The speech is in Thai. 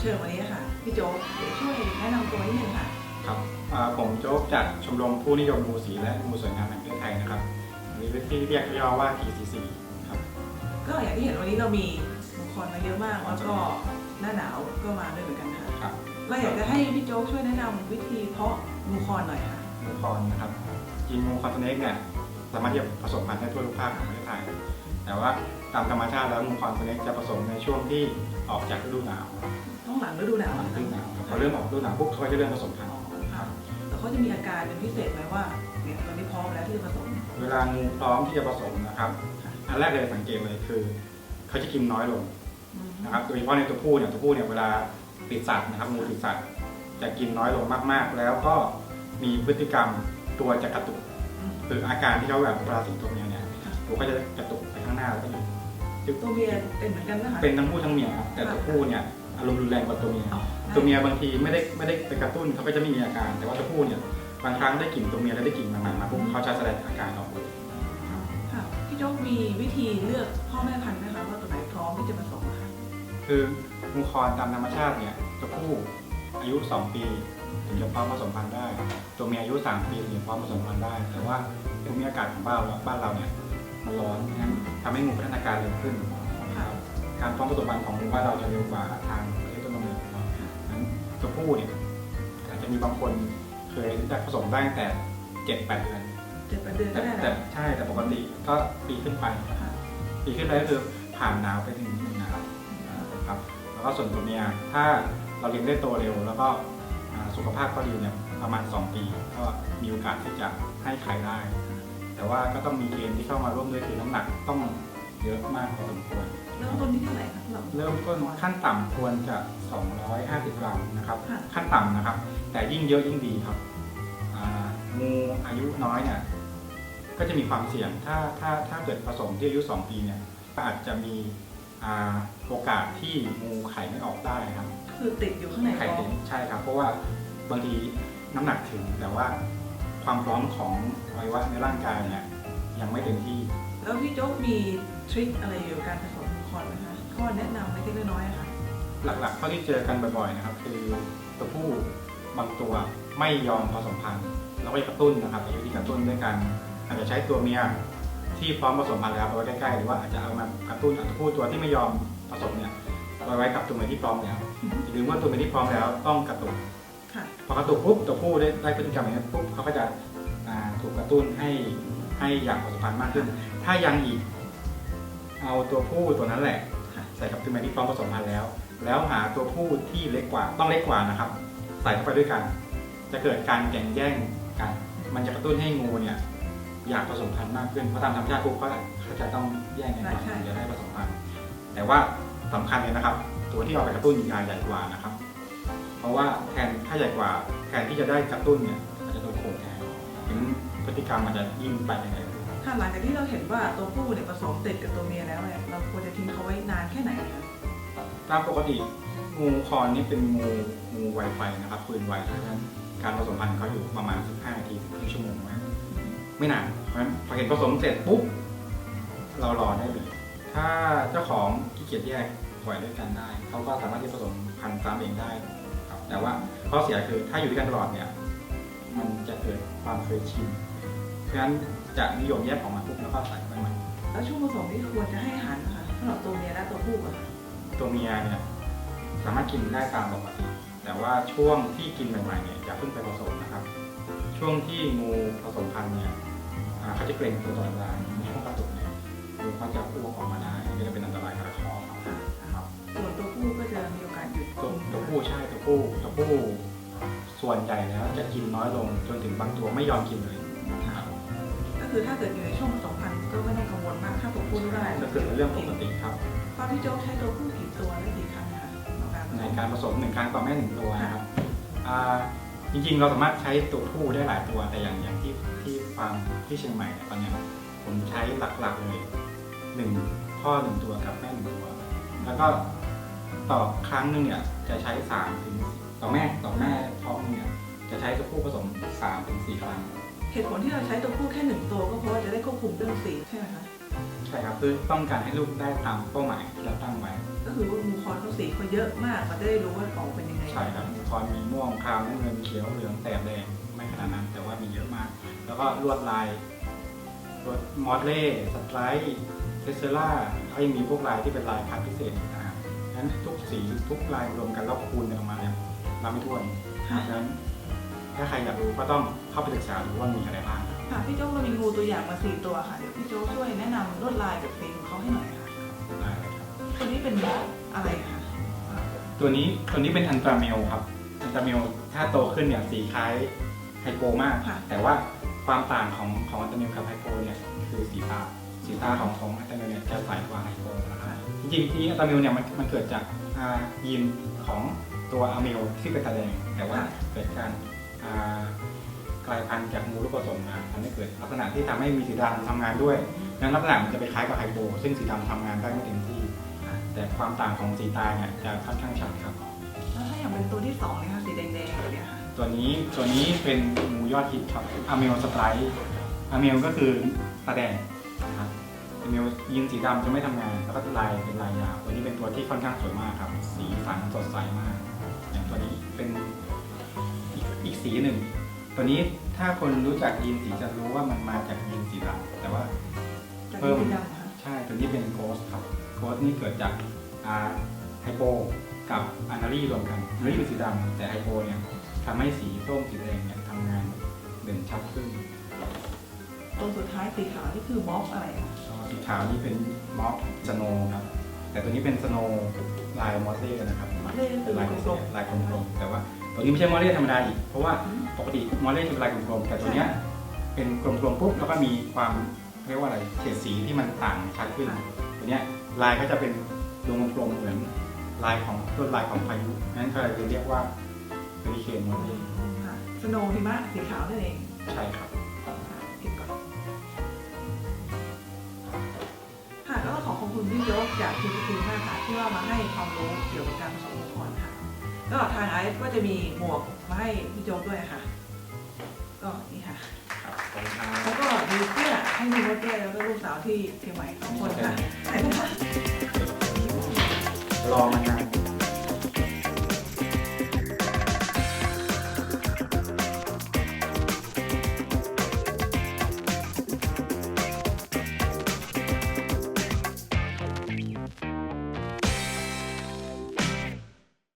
เชิญวันนี้ค่ะพี่โจ๊กเดี๋ยวช่วยแนะนำตัวนิดนึงค่ะครับอ่าผมโจ๊กจากชมรมผู้นิยมงูสีและงูสวยงามแห่งประเทศไทยนะครับหรือที่เรียกย่อว่า TCC ครับก็อย่างที่เห็นวันนี้เรามีบุคคลมาเยอะมากแล้วก็หน้าหนาวก็มาด้วยเหมือนกันค่ะครับเราอยากจะให้พี่โจ๊กช่วยแนะนำวิธีเพาะงูคอนหน่อยค่ะงูคอนนะครับจริงงูคอนสเนกเนี่ยสามารถที่จะผสมพันธุ์ได้ทั่วทุกภาคของประเทศไทย แต่ว่าตามธรรมชาติแล้วงูคอนสเนกจะผสมในช่วงที่ออกจากฤดูหนาว ต้องหลังฤดูหนาวหลังนะฤดูหนาวครับพอเริ่มออกฤดูหนาวปุ๊บเขาก็จะเริ่มผสมพันธุ์ค่ะแต่เขาจะมีอาการเป็นพิเศษไหมว่าเนี่ยตอนนี้พร้อมแล้วที่จะผสม เวลางูพร้อมที่จะผสมนะครับอันแรกเลยสังเกตเลยคือเขาจะกินน้อยลงอืมนะครับโดยเฉพาะในตัวผู้เนี่ยตัวผู้เนี่ยเวลาติดสัตว์นะครับงูติดสัตว์จะกินน้อยลงมากๆ แล้วก็มีพฤติกรรมตัวจะกระตุกอืมคืออาการที่เขาแบบเวลาสิงตัวเมียเนี่ยตัวก็จะกระตุกไปข้างหน้าแล้วก็หยุดตัวเมียเป็นเหมือนกันนะคะเป็นทั้งผู้ทั้งเมียครับแต่ตัวผู้เนี่ย อารมณ์รุนแรงกว่าตัวเมียอ๋อตัวเมียบางทีไม่ได้ไม่ได้ไปกระตุ้นเขาก็จะไม่มีอาการ แต่ว่าตัวผู้เนี่ยบางครั้งได้กลิ่นตัวเมียแล้วได้กลิ่นมันๆมาปุ๊บเขาจะแสดงอาการออกเลยค่ะพี่โจ๊กมีวิธีเลือกพ่อแม่พันธุ์ไหมคะว่าตัวไหนพร้อมที่จะผสมค่ะคืองูคอนตามธรรมชาติเนี่ยตัวผู้อายุ 2 ปีถึงจะพร้อมผสมพันธุ์ได้ ตัวเมียอายุ 3 ปีถึงจะพร้อมผสมพันธุ์ได้ แต่ว่าภูมิอากาศของบ้านเราบ้านเราเนี่ยมันร้อนงั้นทำให้งูพัฒนาการเร็วขึ้นนะครับ การพร้อมผสมพันธุ์ของงูบ้านเราจะเร็วกว่าทางประเทศต้นกำเนิดของเรางั้นตัวผู้เนี่ยอาจจะมีบางคนเคยได้ผสมได้ตั้งแต่7-8เดือนเจ็ดแปดเดือนแต่ก็ได้แต่แล้วใช่แต่ปกติก็ปีขึ้นไปค่ะปีขึ้นไปก็คือผ่านหนาวไปถึงหนึ่งหนาวนะครับแล้วก็ส่วนตัวเมียถ้าเราเลี้ยงได้โตเร็ว แล้วก็อ่าสุขภาพก็ดีเนี่ยประมาณ 2 ปี ก็มีโอกาสที่จะให้ไข่ได้ แต่ว่าก็ต้องมีเกณฑ์ที่เข้ามาร่วมด้วยคือน้ำหนักต้อง เยอะมากพอสมควร เริ่มต้นที่เท่าไหร่คะสำหรับ เริ่มต้นขั้นต่ำควรจะ 250 กรัมนะครับ ค่ะ ขั้นต่ำนะครับ แต่ยิ่งเยอะยิ่งดีครับอ่างูอายุน้อยเนี่ยก็จะมีความเสี่ยงถ้าถ้าถ้าเกิดผสมที่อายุ 2 ปีเนี่ยก็อาจจะมีอ่าโอกาสที่งูไข่ไม่ออกได้ครับ คือติดอยู่ข้างในไข่ท้อติงดใช่ครับ เพราะว่าบางทีน้ำหนักถึงแต่ว่าความพร้อมของอวัยวะในร่างกายเนี่ยยังไม่เต็มที่ แล้วพี่โจ๊กมีทริคอะไรเกี่ยวกับการผสมคอนไหมคะข้อแนะนำเล็กๆน้อยๆอะค่ะหลักๆเท่าที่เจอกันบ่อยๆนะครับ คือตัวผู้บางตัวไม่ยอมผสมพันธุ์เราก็จะกระตุ้นนะครับวิธีกระตุ้นด้วยกันอาจจะใช้ตัวเมียที่พร้อมผสมพันธุ์แล้วเอาไว้ใกล้ๆหรือว่าอาจจะเอามากระตุ้นเอาตัวผู้ตัวที่ไม่ยอมผสมเนี่ยเอาไว้กับตัวเมียที่พร้อมแล้วอย่าลืมว่าตัวเมียที่พร้อมแล้วต้องกระตุกค่ะพอกระตุกปุ๊บตัวผู้ได้ได้พฤติกรรมอย่างนี้ปุ๊บเขาก็จะอ่าถูกกระตุ้นให้ ให้อยากผสมพันธุ์มากขึ้น ถ้ายังอีก เอาตัวผู้ตัวนั้นแหละค่ะใส่กับตัวเมียที่พร้อมผสมพันธุ์แล้ว แล้วหาตัวผู้ที่เล็กกว่าต้องเล็กกว่านะครับ ใส่เข้าไปด้วยกัน จะเกิดการแข่งแย่งกัน มันจะกระตุ้นให้งูเนี่ยอยากผสมพันธุ์มากขึ้นเพราะตามธรรมชาติปุ๊บเขาเขาจะต้องแย่งกันก่อนถึงจะได้ผสมพันธุ์แต่ว่าสำคัญเลยนะครับ ตัวที่เอาไปกระตุ้นยาใหญ่กว่านะครับ เพราะว่าแทนถ้าใหญ่กว่าแทนที่จะได้กระตุ้นเนี่ย พฤติกรรมมันจะยิ่งไปยังไงค่ะหลังจากที่เราเห็นว่าตัวผู้เนี่ยผสมติดกับตัวเมียแล้วเนี่ยเราควรจะทิ้งเขาไว้นานแค่ไหนคะตามปกติงูคอนนี่เป็นงูงูไวไฟนะครับปืนไวเพราะฉะนั้นการผสมพันธุ์เขาอยู่ประมาณ 15นาทีถึงครึ่งชั่วโมงนะไม่นานเพราะฉะนั้นพอเห็นผสมเสร็จปุ๊บเรารอได้เลย ถ้าเจ้าของขี้เกียจแยกปล่อยด้วยกันได้เขาก็สามารถที่ผสมพันธุ์ซ้ำเองได้ครับแต่ว่าข้อเสียคือถ้าอยู่ด้วยกันตลอดเนี่ย มันจะเกิดความเคยชิน เพราะฉะนั้นจะนิยมแยกออกมาปุ๊บแล้วก็ใส่ไปใหม่แล้วช่วงผสมนี่ควรจะให้อาหารนะคะสำหรับตัวเมียและตัวผู้อะค่ะตัวเมียเนี่ยสามารถกินได้ตามปกติแต่ว่าช่วงที่กินใหม่ๆเนี่ยอย่าเพิ่งไปผสมนะครับ ช่วงที่งูผสมพันธุ์เนี่ยอ่าเขาจะเกรงตัวตลอดเวลาในช่วงกระตุกเนี่ยงูเขาจะอ้วกออกมาได้ก็จะเป็นอันตรายกับคอเขาครับส่วนตัวผู้ก็จะมีโอกาสหยุดตัวตัวผู้ใช่ตัวผู้ตัวผู้ส่วนใหญ่แล้วจะกินน้อยลงจนถึงบางตัวไม่ยอมกินเลยนะครับก็ คือถ้าเกิดอยู่ในช่วงผสมพันธุ์ก็ไม่ต้องกังวลมากถ้าตัวผู้ได้ก็คือเป็นเรื่องปกติครับตอนที่โจ๊กใช้ตัวผู้กี่ตัวและกี่ครั้งคะต่อการผสในมการผสมหนึ่งครั้งต่อแม่หนึ่งตัวนะครับอ่าจริงๆ เราสามารถใช้ตัวผู้ได้หลายตัวแต่อย่างอย่างที่ที่ฟาร์มที่เชียงใหม่เนี่ยตอนเนี้ยผมใช้หลักๆเลยหนึ่งพ่อหนึ่งตัวกับแม่หนึ่งตัว แล้วก็ต่อครั้งหนึงเนี่ยจะใช้สามถึงต่อแม่ต่อแม่ท้องหนึงเนี่ยจะใช้ตัวผู้ผสมสามถึงสี่ครั้ง เหตุผลที่เราใช้ตัวผู้แค่หนึ่งตัวก็เพราะว่าจะได้ควบคุมเรื่องสีใช่ไหมคะใช่ครับเพื่อต้องการให้ลูกได้ตามเป้าหมายที่เราตั้งไว้ ก็คือว่ามูคอนเขาสีเขาเยอะมากมันจะได้รู้ว่าของเป็นยังไงใช่ครับมูคอนมีม่วงครามน้ำเงินเขียวเหลืองแสบแดงไม่ขนาดนั้น แต่ว่ามีเยอะมาก แล้วก็ลวดลายลวดมอสเล่สไตรท์เทสเซล่าเขายังมีพวกลายที่เป็นลายคัดพิเศษอีกนะครับงั้นทุกสีทุกลายรวมกันแล้วคูณกันออกมาเนี่ยนับไม่ถ้วนเพราะฉะนั้น ถ้าใครอยากรู้ก็ต้องเข้าไปศึกษาดูว่ามีอะไรบ้างค่ะพี่โจ๊กเรามีงูตัวอย่างมาสี่ตัวค่ะเดี๋ยวพี่โจ๊กช่วยแนะนำลวดลายกับสีของเขาให้หน่อยค่ะได้เลยครับตัวนี้เป็นอะไรคะตัวนี้ตัวนี้เป็นอันตราเมลครับอันตราเมลถ้าโตขึ้นเนี่ยสีคล้ายไฮโปมากค่ะแต่ว่าความต่างของของอันตราเมลกับไฮโปเนี่ยคือสีตาสีตาของของอันตราเมลเนี่ยจะใสกว่าไฮโปนะครับจริงๆที่อันตราเมลเนี่ยมันมันเกิดจากอ่ายีนของตัวอะเมลที่เป็นตาแดงแต่ว่าเกิดการอ่า กลายพันธุ์จากมูลลูกผสมมาทำให้เกิดลักษณะที่ทำให้มีสีดำทำงานด้วยนั้นลักษณะมันจะไปคล้ายกับไฮโปซึ่งสีดำทำงานได้ไม่เต็มที่ แต่ความต่างของสีตาเนี่ยจะค่อนข้างชัดครับแล้วถ้าอย่างเป็นตัวที่สองเนี่ยค่ะสีแดงๆแบบเนี้ยค่ะตัวนี้ตัวนี้เป็นหมูยอดฮิตครับอเมลสไตรท์อเมลก็คือตาแดงนะครับอเมลยิงสีดำจะไม่ทำงานแล้วก็ลายเป็นลายยาวตัวนี้เป็นตัวที่ค่อนข้างสวยมากครับ สีสันสดใสมาก สีหนึ่ง ตัวนี้ถ้าคนรู้จักยีนสีจะรู้ว่ามันมาจากยีนสีดำแต่ว่าจากเพิ่มสีดำค่ะใช่ตัวนี้เป็นโกสครับโกสนี่เกิดจากอ่าไฮโปกับอานารีรวมกันอานารีเป็นสีดำแต่ไฮโปเนี่ยทำให้สีส้มสีแดงเนี่ยทำงานเด่นชัดขึ้น ตัวสุดท้ายสีขาวนี่คือม็อบอะไรอะแล้วสีขาวนี่เป็นม็อบสโนครับแต่ตัวนี้เป็นสโนลายมอสเล่นะครับเล่คือลายกลมลายกลมๆแต่ว่า ตัวนี้ไม่ใช่มอสเล่ธรรมดาอีก เพราะว่าปกติมอสเล่จะเป็นลายกลมๆ แต่ตัวเนี้ยเป็นกลมๆปุ๊บแล้วก็มีความเรียกว่าอะไรเฉดสีที่มันต่างชัดขึ้น ตัวเนี้ยลายก็จะเป็นดวงกลมๆเหมือนลายของลวดลายของพายุนั้นก็เลยเรียกว่าเฮริเคนมอสเล่ๆค่ะสโนว์หิมะสีขาวนั่นเองใช่ครับผิดก่อนค่ะก็ขอขอบคุณพี่โจ๊กจากทีพีมากค่ะที่ว่ามาให้ความรู้เกี่ยวกับการผสมละครค่ะ ก็ทางไอซ์ก็จะมีหมวกมาให้พี่โจ๊กด้วยค่ะ ก็นี่ค่ะ ครับขอบคุณครัแล้วบก็มีเสื้อให้มีรถแก้แล้วก็ลูกสาวที่เชียงใหม่สองคนค่ะ รอมานาน